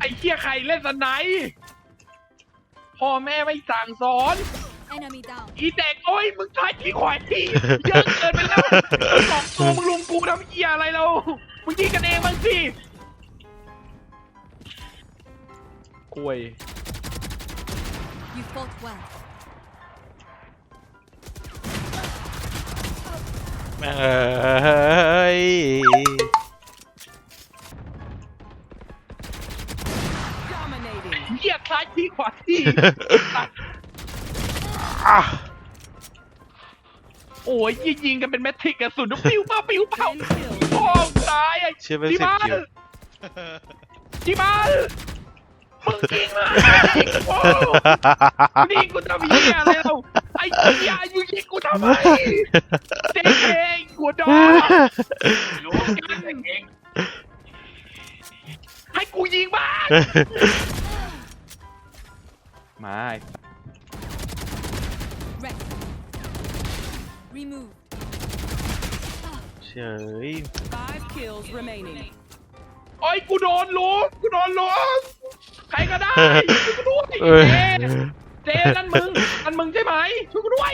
ไอ้เหี้ยใครเล่นสไนป์พ่อแม่ไม่สั่งสอน Enemy down. อีเด็กโอ้ยมึงใช้ที่ขวายทีเยอะเกินไปแล้วสองตัวมึงลุมกูทำเหี้ยอะไรเรามึงยิงกันเองบ้างสิกล้วย You fought well. แม่งเอ้ย Dominating. เหี้ยคล้ายที่ขวาทีอะโอ้ยยิงยิงกันเป็นแมทริกกระสุนปิ้วเป้าปิ้วเป้า Ten kills. พ่อตายไอ้เชื่อเป็นจิสิบมาคิวลจิมาลมึงยิงมาโอ้มึงยิงกูทำเหี้ยอะไรเราไอ้เหี้ยมึงยิงกูทำไมเจ๊เองกูดอรู้กันเองให้กูยิงบ้าง มา Wreck. Remove. เฉย Five kills remaining. โอ้ยกูโดนลุมกูโดนลุมใครก็ได้ช่วยกูด้วยเอ้ย เจเจนั่นมึงนั่นมึงใช่ไหมช่วยกูด้วย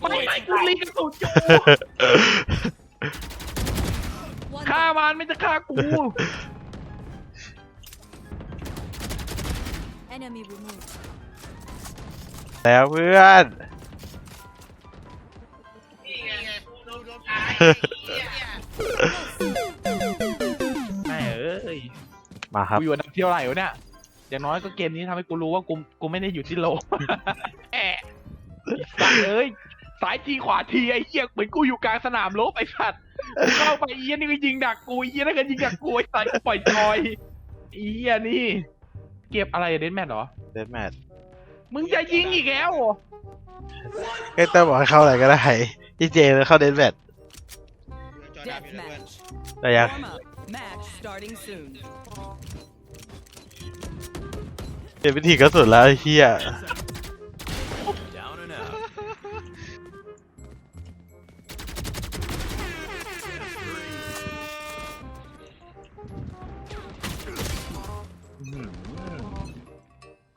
ไม่ไม่กูรีกระสุนอยู่ One ฆ่า down. มันไม่จะฆ่ากู Enemy removed. แล้วเพื่อน แม่เอ้ยมาครับ กูอยู่อันดับที่เท่าไหร่วะเนี่ย อย่างน้อยก็เกมนี้ทำให้กูรู้ว่ากูกูไม่ได้อยู่ที่โลแอะไอ้สัตว์เอ้ยสายทีขวาทีไอ้เหี้ยเหมือนกูอยู่กลางสนามรบไอ้สัตว์กูเข้าไปไอ้เหี้ยนี่ก็ยิงดักกูไอ้เหี้ยนั่นก็ยิงดักกูไอ้สัตว์กูปล่อยจอยไอ้เหี้ยนี่ เก็บอะไรเดนแมทเหรอ เดนแมทมึงจะยิงอีกแล้วเหรอไอ้เต้าบอกให้เข้าอะไรก็ได้ที่เจเลยเข้าเดนแมท Deathmatch. ได้ยัง Warm up. Match starting soon. เปลี่ยนวิธีกระสุนแล้วไอ้เฮีย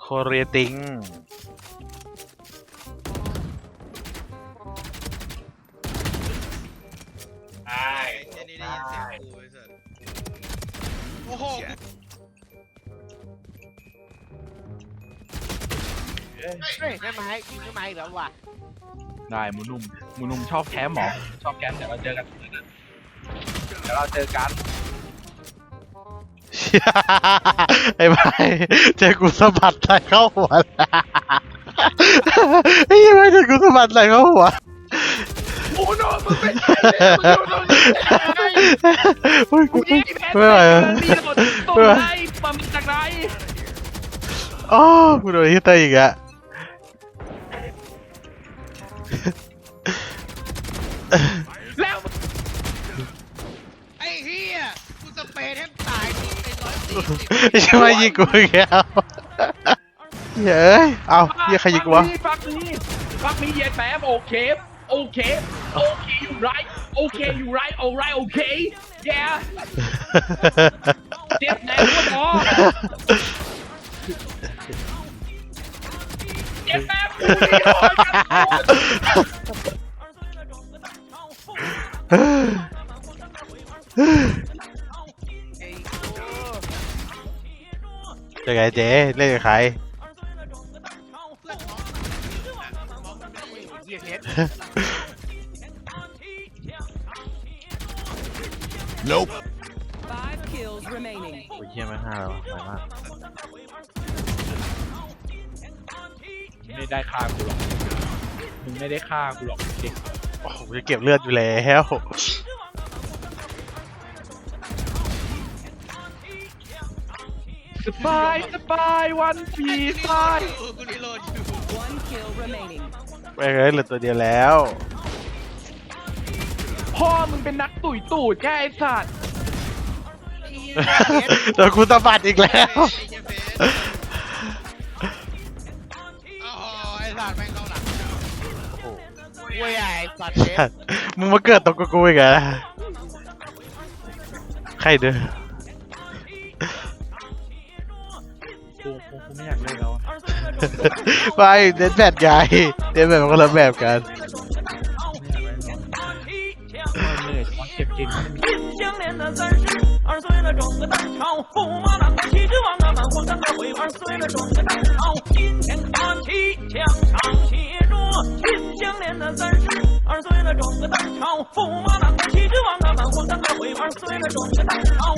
โคเรียติงเจนี่ได้ยินเสียงกูไอ้สัสโอ้โหเฮ้ยแม่ไม้ยิงแม่ไม้อีกแล้วว่ะได้หมูนุ่มหมูนุ่มชอบแคมป์เหรอชอบแคมป์เดี๋ยวเราเจอกันเดี๋ยวเราเจอกันเชี่ย ไอ้ไม้เจอกูสะบัดไหลเข้าหัวไอ้ยังไงเจอกูสะบัดไหลเข้าหัวหมูนุ่มมึงเป็นใครเนี่ยมึงอยู่ตรงนี้ได้ไงเฮ้ยกูกูไม่ยิงแพ้ไม่ไหวแล้วนี่หมดต้นไม้มามีจากไหนอ๋อกูโดนที่เตยอีกอะ แล้ว ไอ้เฮียกูสเปรย์แทบตายที ไอ้ร้อยสี่สิบไอ้ชิบะยิงกูอีกแล้วเฮ้ยเอาเหี้ยใครยิงกูวะฟักนี้ฟักนี้เย็นแป๊บโอเคโอเคโอเคอยู่ไรโอเคอยู่ไรโอไรโอเค yeah เจ็บแน่ก็พอเจ็บแป๊บกู โจะไงเจ๊เล่นกับใครเหี้ยเพชร Five kills remaining. โอ้ยเฮียไม่ห้าแล้วไปมากไม่ได้ฆ่ากูหรอกมึงไม่ได้ฆ่ากูหรอกเด็ก โอ้โหจะเก็บเลือดอยู่แล้ว สบายสบายวันปีสายกูรีโหลดอยู่ One kill remaining. ไปเลยเหลือตัวเดียวแล้ว พ่อมึงเป็นนักตุ๋ยตูดแค่ไอ้สัตว์โดนกูสะบัดอีกแล้ว ไอ้เหี้ยเฟสโอ้โหไอ้สัสแม่งเข้าหลังเว้ยไอ้สัตว์เพชรมึงมาเกิดตรงกับกูอีกเหรอใครเด้อ กูไม่อยากเล่นแล้วอะ ไม่เน้นแบบใหญ่เน้นแบบมันคนละแบบกัน เหนื่อยจังเก็บจริง 金相连的三十二岁了，整个蛋炒，驸马郎的旗帜王啊，满皇上的回二岁了，整个蛋炒，金钱看齐，墙上写着金相连的三十二岁了，整个蛋炒，驸马郎的旗帜王啊，满皇上的回二岁了，整个蛋炒。